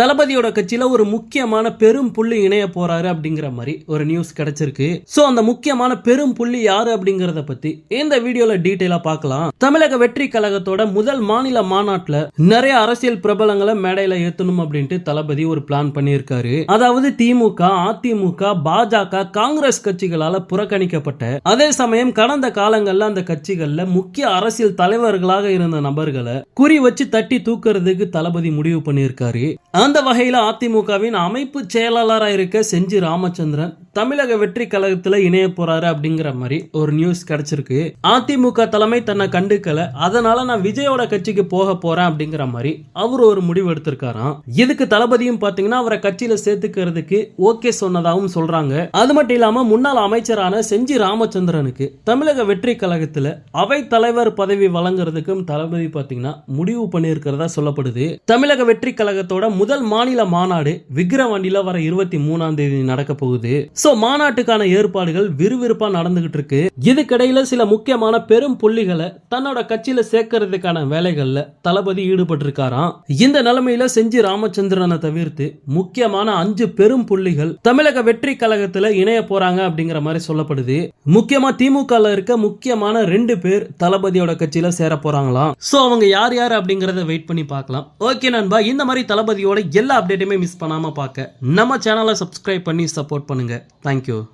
தளபதியோட கட்சியில ஒரு முக்கியமான பெரும் புள்ளி இணைய போறாரு அப்படிங்கிற மாதிரி ஒரு நியூஸ் கிடைச்சிருக்கு. சோ அந்த முக்கியமான பெரும் புள்ளி யாரு அப்படிங்கறத பத்தி இந்த வீடியோல டீட்டெயிலா பார்க்கலாம். தமிழக வெற்றி கழகத்தோட முதல் மாநில மாநாட்டுல நிறைய அரசியல் பிரபலங்களை மேடையில ஏத்தணும் அப்படின்ட்டு தளபதி ஒரு பிளான் பண்ணியிருக்காரு. அதாவது திமுக அதிமுக பாஜக காங்கிரஸ் கட்சிகளால புறக்கணிக்கப்பட்ட அதே சமயம் கடந்த காலங்கள்ல அந்த கட்சிகள்ல முக்கிய அரசியல் தலைவர்களாக இருந்த நபர்களை குறி வச்சு தட்டி தூக்குறதுக்கு தளபதி முடிவு பண்ணியிருக்காரு. அந்த வகையில் அதிமுகவின் அமைப்பு செயலாளராக இருக்க செஞ்சி ராமச்சந்திரன் தமிழக வெற்றி கழகத்துல இணைய போறாரு அப்படிங்கிற மாதிரி ஒரு நியூஸ் கிடைச்சிருக்கு. அதிமுக தலைமை தன்னை கண்டுக்கல. அதனால நான் விஜயோட கட்சிக்கு போக போறேன் அப்படிங்கிற மாதிரி அவர் ஒரு முடிவு எடுத்திருக்காராம். இதுக்கு தளபதியும் பாத்தீங்கன்னா அவரை கட்சியில சேர்த்துக்கிறதுக்கு ஓகே சொன்னதாகவும் சொல்றாங்க. அது மட்டும் இல்லாம முன்னாள் அமைச்சரான செஞ்சி ராமச்சந்திரனுக்கு தமிழக வெற்றி கழகத்துல அவை தலைவர் பதவி வழங்குறதுக்கும் தளபதி பாத்தீங்கன்னா முடிவு பண்ணியிருக்கிறதா சொல்லப்படுது. தமிழக வெற்றி கழகத்தோட முதல் மாநில மாநாடு விக்கிரவாண்டியில வர இருபத்தி மூணாம் தேதி நடக்க போகுது. ஸோ மாநாட்டுக்கான ஏற்பாடுகள் விறுவிறுப்பா நடந்துகிட்டு இருக்கு. இதுக்கிடையில சில முக்கியமான பெரும் புள்ளிகளை தன்னோட கட்சியில சேர்க்கறதுக்கான வேலைகள்ல தளபதி ஈடுபட்டிருக்காராம். இந்த நிலைமையில செஞ்சி ராமச்சந்திரனை தவிர்த்து முக்கியமான அஞ்சு பெரும் புள்ளிகள் தமிழக வெற்றி கழகத்துல இணைய போறாங்க அப்படிங்கிற மாதிரி சொல்லப்படுது. முக்கியமா திமுக இருக்க முக்கியமான ரெண்டு பேர் தளபதியோட கட்சியில சேர போறாங்களாம். சோ அவங்க யார் யார் அப்படிங்கறத வெயிட் பண்ணி பார்க்கலாம். ஓகே நண்பா இந்த மாதிரி தளபதியோட எல்லா அப்டேட்டுமே மிஸ் பண்ணாம பார்க்க நம்ம சேனலை சப்ஸ்கிரைப் பண்ணி சப்போர்ட் பண்ணுங்க. Thank you.